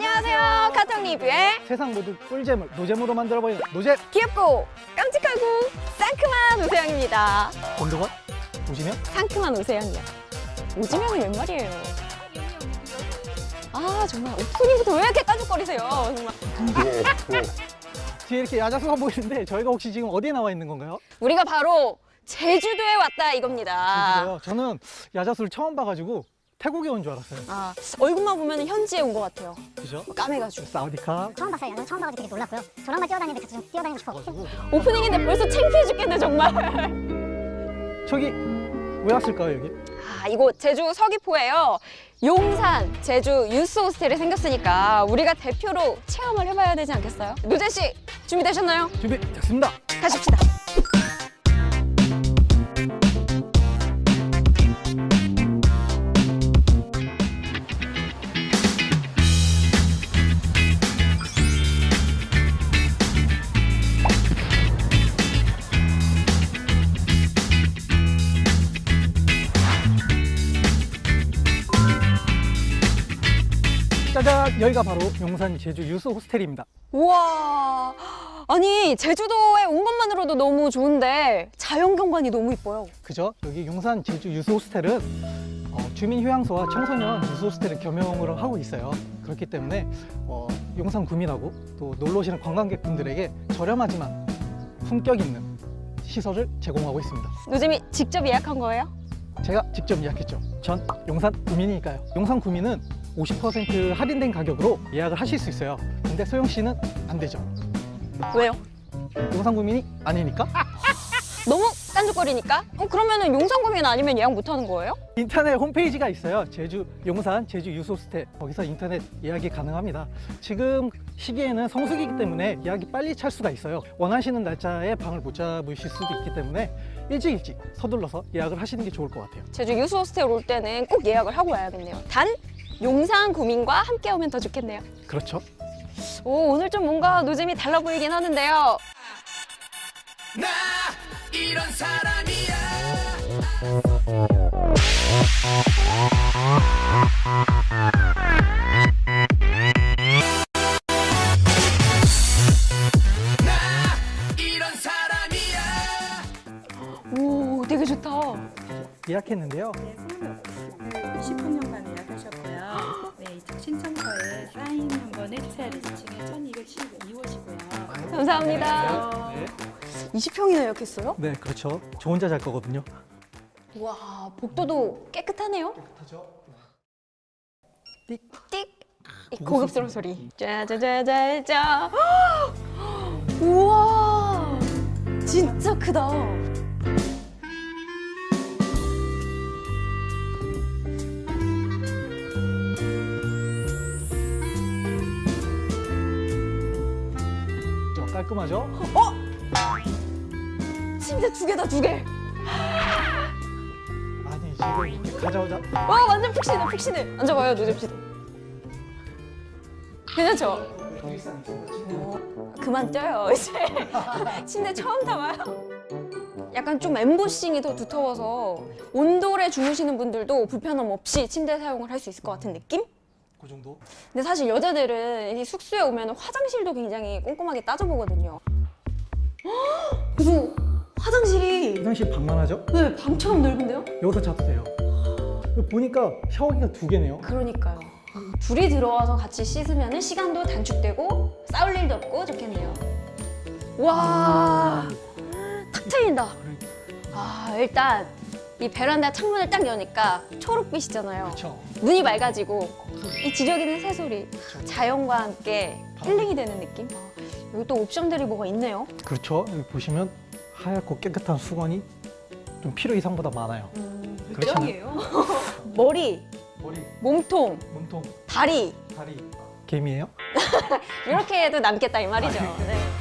안녕하세요. 카톡 리뷰의 세상 모든 꿀잼을 노잼으로 만들어버리는 노잼 귀엽고 깜찍하고 상큼한 우세영입니다. 온도가 보시면 상큼한 우세영이요. 오지명이 웬 말이에요? 아 정말 오프닝부터 왜 이렇게 따죽거리세요? 정말. 뒤에 이렇게 야자수가 보이는데 저희가 혹시 지금 어디에 나와 있는 건가요? 우리가 바로 제주도에 왔다 이겁니다. 제주도요. 저는 야자수를 처음 봐가지고 태국에 온 줄 알았어요. 아 얼굴만 보면 현지에 온 것 같아요. 그죠? 까매가지고. 사우디카 처음 봤어요. 양양 처음 봐가지고 되게 놀랐고요. 저랑만 뛰어다니는데 같이 좀 뛰어다니고 싶어. 가지고 오프닝인데 벌써 창피해 죽겠네 정말. 저기 왜 왔을까요 여기? 아, 이곳 제주 서귀포예요. 용산 제주 유스 호스텔이 생겼으니까 우리가 대표로 체험을 해봐야 되지 않겠어요? 노재 씨 준비되셨나요? 준비 됐습니다. 가십시다. 짜잔 여기가 바로 용산 제주 유스 호스텔입니다. 우와. 아니 제주도에 온 것만으로도 너무 좋은데 자연 경관이 너무 이뻐요. 그죠? 여기 용산 제주 유스 호스텔은 어, 주민 휴양소와 청소년 유스 호스텔을 겸용을 하고 있어요. 그렇기 때문에 어, 용산 구민하고 또 놀러 오시는 관광객분들에게 저렴하지만 품격 있는 시설을 제공하고 있습니다. 노잼이 직접 예약한 거예요? 제가 직접 예약했죠. 전 용산 구민이니까요. 용산 구민은 50% 할인된 가격으로 예약을 하실 수 있어요. 근데 소영 씨는 안 되죠. 왜요? 용산 구민이 아니니까 너무 깐죽거리니까? 어, 그러면은 용산구민 아니면 예약 못 하는 거예요? 인터넷 홈페이지가 있어요. 제주 용산 제주 유소스텔 거기서 인터넷 예약이 가능합니다. 지금 시기에는 성수기이기 때문에 예약이 빨리 찰 수가 있어요. 원하시는 날짜에 방을 못 잡으실 수도 있기 때문에 일찍 일찍 서둘러서 예약을 하시는 게 좋을 것 같아요. 제주 유스 호스텔 올 때는 꼭 예약을 하고 와야겠네요. 단 용산 구민과 함께 오면 더 좋겠네요. 그렇죠? 오, 오늘 좀 뭔가 노잼이 달라 보이긴 하는데요. 나 이런 사람이야. 예약했는데요. 1회 레지칭에 1212호시고요. 감사합니다. 네. 20평이나 예약했어요? 네, 그렇죠. 저 혼자 잘 거거든요. 와, 복도도 깨끗하네요. 깨끗하죠? 띡. 띡. 이 고급스러운 소리. 짜자자자자. 우와, 진짜 크다. 하죠? 어? 침대 두 개다 두 개. 아니 지금 이렇게 가져오자. 와, 완전 푹신해, 푹신해. 앉아봐요, 노잼 씨도. 괜찮죠? 그만 쪄요 이제 침대 처음 타봐요 약간 좀 엠보싱이 더 두터워서 온돌에 주무시는 분들도 불편함 없이 침대 사용을 할 수 있을 것 같은 느낌? 그 정도? 근데 사실 여자들은 이 숙소에 오면 화장실도 굉장히 꼼꼼하게 따져보거든요 헉! 그래서 화장실이 화장실 방만하죠? 네, 방처럼 넓은데요? 여기서 자도 돼요. 보니까 샤워기가 두 개네요. 그러니까요 둘이 들어와서 같이 씻으면 시간도 단축되고 싸울 일도 없고 좋겠네요 와, 탁 트인다. 아, 일단 이 베란다 창문을 딱 여니까 초록빛이잖아요. 그렇죠. 눈이 맑아지고 이 지저귀는 새소리, 자연과 함께 힐링이 되는 느낌. 아, 여기 또 옵션들이 뭐가 있네요. 그렇죠. 여기 보시면 하얗고 깨끗한 수건이 좀 필요 이상보다 많아요. 그렇잖아요. 머리, 머리, 몸통, 몸통, 다리 다리. 개미예요? 이렇게 해도 남겠다 이 말이죠. 네.